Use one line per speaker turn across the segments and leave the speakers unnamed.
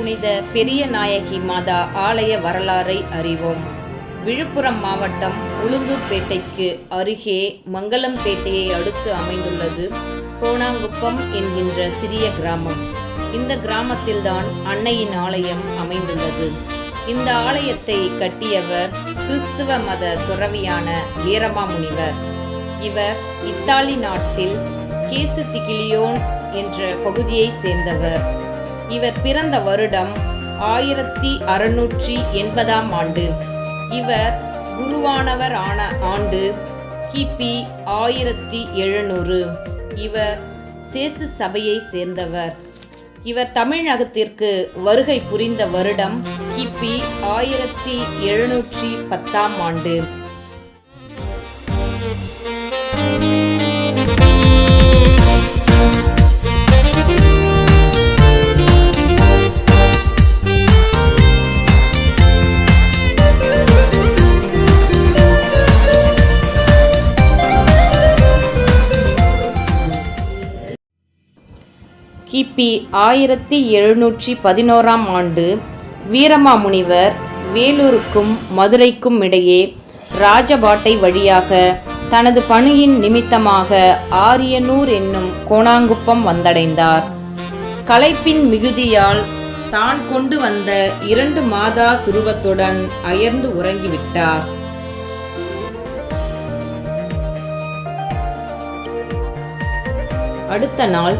புனித பெரிய நாயகி மாதா ஆலய வரலாறை அறிவோம். விழுப்புரம் மாவட்டம் உளுந்தூர்பேட்டைக்கு அருகே மங்களம்பேட்டையை அடுத்து அமைந்துள்ளது கோணாங்குப்பம் என்கின்ற சிறிய கிராமம். இந்த கிராமத்தில்தான் அன்னையின் ஆலயம் அமைந்துள்ளது. இந்த ஆலயத்தை கட்டியவர் கிறிஸ்துவ மத துறவியான வீரமாமுனிவர். இவர் இத்தாலி நாட்டில் கேசு திகிலியோன் என்ற பகுதியைச் சேர்ந்தவர். இவர் பிறந்த வருடம் ஆயிரத்தி அறுநூற்றி எண்பதாம் ஆண்டு. இவர் குருவானவர் ஆன ஆண்டு கிபி ஆயிரத்தி எழுநூறு. இவர் சேசு சபையை சேர்ந்தவர். இவர் தமிழகத்திற்கு வருகை புரிந்த வருடம் கிபி ஆயிரத்தி எழுநூற்றி பத்தாம் ஆண்டு. கிபி ஆயிரத்தி எழுநூற்றி பதினோராம் ஆண்டு வீரமாமுனிவர் வேலூருக்கும் மதுரைக்கும் இடையே ராஜபாட்டை வழியாக தனது பணியின் நிமித்தமாக ஆரியனூர் என்னும் கோணாங்குப்பம் வந்தடைந்தார். களைப்பின் மிகுதியால் தான் கொண்டு வந்த இரண்டு மாதா சுருவத்துடன் அயர்ந்து உறங்கிவிட்டார். அடுத்த நாள்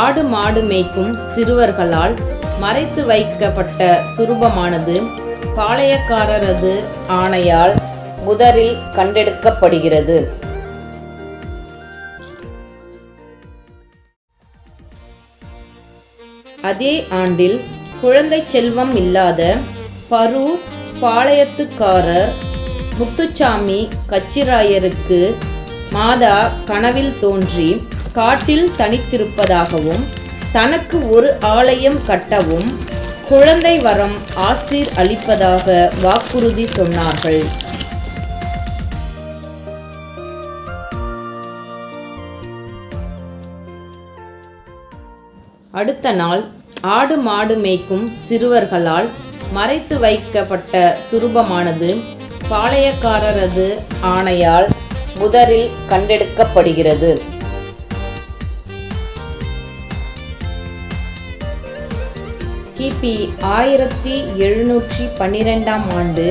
ஆடு மாடு மேய்க்கும் சிறுவர்களால் மறைத்து வைக்கப்பட்ட சுரூபமானது பாளையக்காரரது ஆணையால் முதலில் கண்டெடுக்கப்படுகிறது. அதே ஆண்டில் குழந்தை செல்வம் இல்லாத பரு பாளையத்துக்காரர் முத்துச்சாமி கச்சிராயருக்கு மாதா கனவில் தோன்றி காட்டில் தனித்திருப்பதாகவும் தனக்கு ஒரு ஆலயம் கட்டவும் குழந்தை வரம் ஆசீர் அளிப்பதாக வாக்குறுதி சொன்னார்கள். அடுத்த நாள் ஆடு மாடு மேய்க்கும் சிறுவர்களால் மறைத்து வைக்கப்பட்ட சுரூபமானது பாளையக்காரரது ஆணையால் முதலில் கண்டெடுக்கப்படுகிறது. கிபி ஆயிரத்தி எழுநூற்றி பன்னிரெண்டாம் ஆண்டு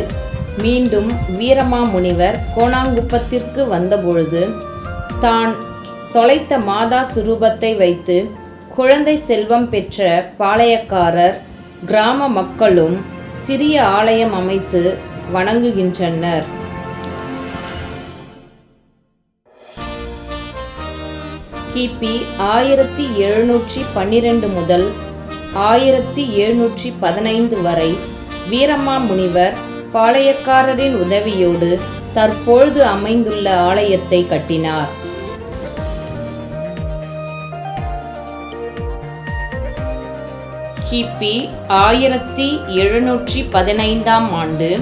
மீண்டும் வீரமாமுனிவர் கோணாங்குப்பத்திற்கு வந்தபொழுது தான் தொலைத்த மாதா சுரூபத்தை வைத்து குழந்தை செல்வம் பெற்ற பாளையக்காரர் கிராம மக்களும் சிறிய ஆலயம் அமைத்து வணங்குகின்றனர். கிபி ஆயிரத்தி எழுநூற்றி பன்னிரண்டு முதல் ஆயிரத்தி எழுநூற்றி பதினைந்து வரை வீரம்மா முனிவர் பாளையக்காரரின் உதவியோடு தற்பொழுது அமைந்துள்ள ஆலயத்தை கட்டினார். கிபி ஆயிரத்தி எழுநூற்றி பதினைந்தாம் ஆண்டு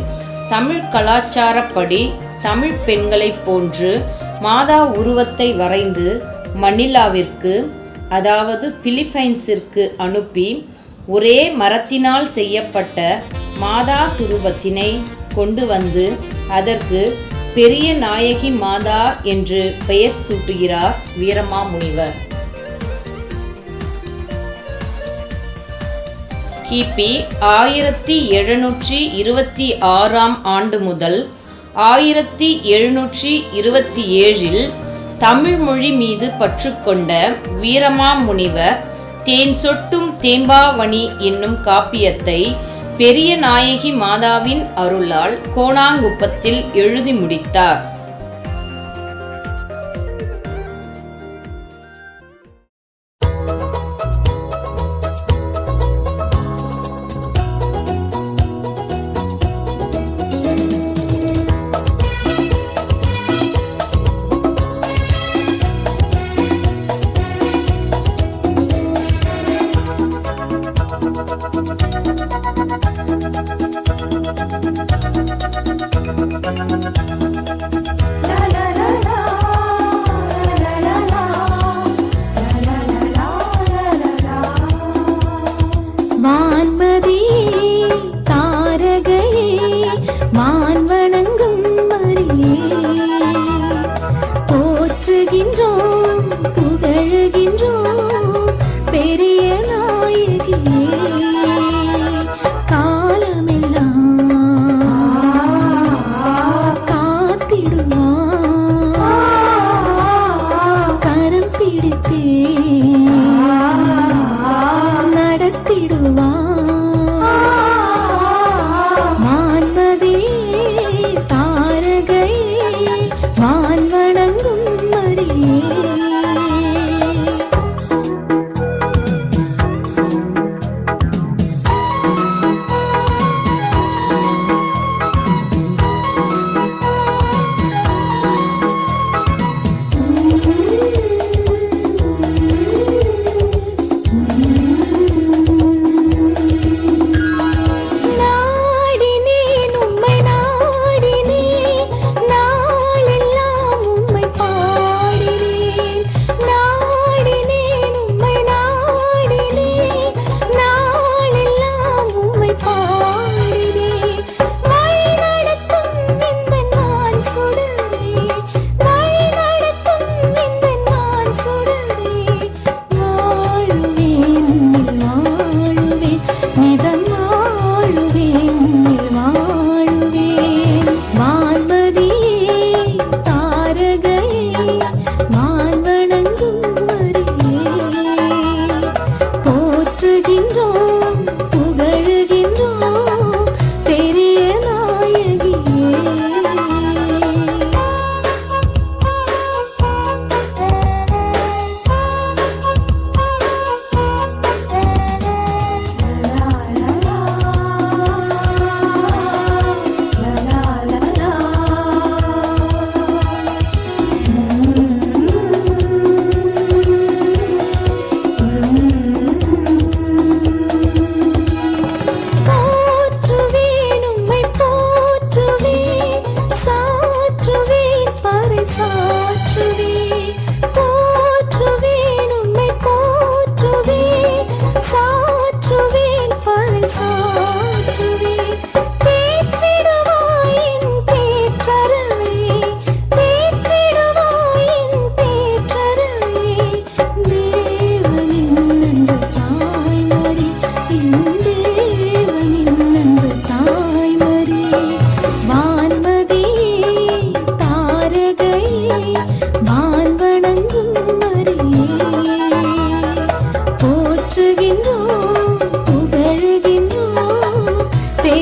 தமிழ் கலாச்சாரப்படி தமிழ் பெண்களைப் போன்று மாதா உருவத்தை வரைந்து மணிலாவிற்கு அதாவது பிலிப்பைன்ஸிற்கு அனுப்பி ஒரே மரத்தினால் செய்யப்பட்ட மாதா சுரூபத்தினை கொண்டு வந்து அதற்கு பெரிய நாயகி மாதா என்று பெயர் சூட்டுகிறார் வீரமாமுனிவர் கிபி ஆயிரத்தி எழுநூற்றி இருபத்தி ஆறாம் ஆண்டு முதல் ஆயிரத்தி எழுநூற்றி இருபத்தி ஏழில் தமிழ் மொழி மீது பற்றுக்கொண்ட வீரமாமுனிவர் தேன் சொட்டும் தேம்பாவணி என்னும் காப்பியத்தை பெரிய நாயகி மாதாவின் அருளால் கோணாங்குப்பத்தில் எழுதி முடித்தார்.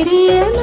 夜